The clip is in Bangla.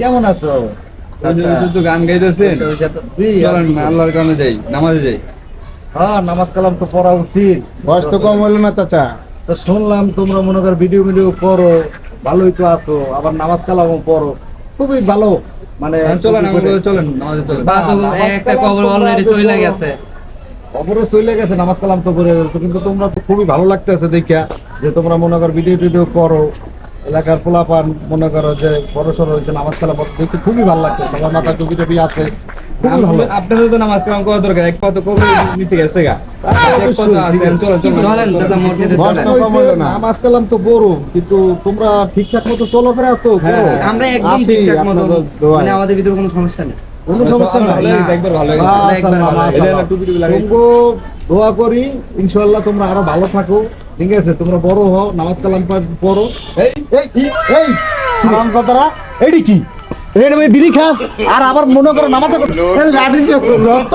কেমন আছো? শুধু গান গাইতেছেন। আল্লাহর কারণে যাই নামাজে যাই। হ্যাঁ নামাজ কালাম তো পড়া উচিত। বয়স তো কম হইল না চাচা। তো শুনলাম তোমরা মনে কর ভিডিও ভিডিও করো ভালোই তো আছো। আবার নামাজ কালামও পড়ো। খুবই ভালো। মানে চলেন চলেন নামাজে চলেন। একটা কবর অলরেডি চলে গেছে। খবরও চলে গেছে নামাজ কালাম তো করে তো কিন্তু তোমরা তো খুবই ভালো লাগতেছে দেখা যে তোমরা মনে কর ভিডিও টিডিও করো এলাকার পোলাপান মনে করো যে বড় সড়ো হয়েছে নামাজ কালাম দেখতে খুবই ভালো লাগছে সবার মাথা টুপি টুপি আছে আপনাদের তো নামাজ কালাম করা দরকার এক পাতো কবর নিতে গেছে গা। এক পাতো আছে চলেন চলেন। চাচা মসজিদে বস চলেন। তো কম হলো না। নামাজ কালাম তো বড় কিন্তু তোমরা ঠিকঠাক মতো চলাফেরা তো করো। হ্যাঁ, আমরা একদম ঠিকঠাক মতো মানে আমাদের ভিতরে কোনো সমস্যা নেই। কোনো সমস্যা নাই। লাগাইছে। তোমগো দোয়া করি ইনশাআল্লাহ তোমরা আরও ভালো থাকো। ঠিক আছে তোমরা বড় হও নামাজ কালাম পড়ো এই হারামজাদারা কি? বিড়ি খাস? আর আবার মনে করো নামাজ রক্ত রক্ত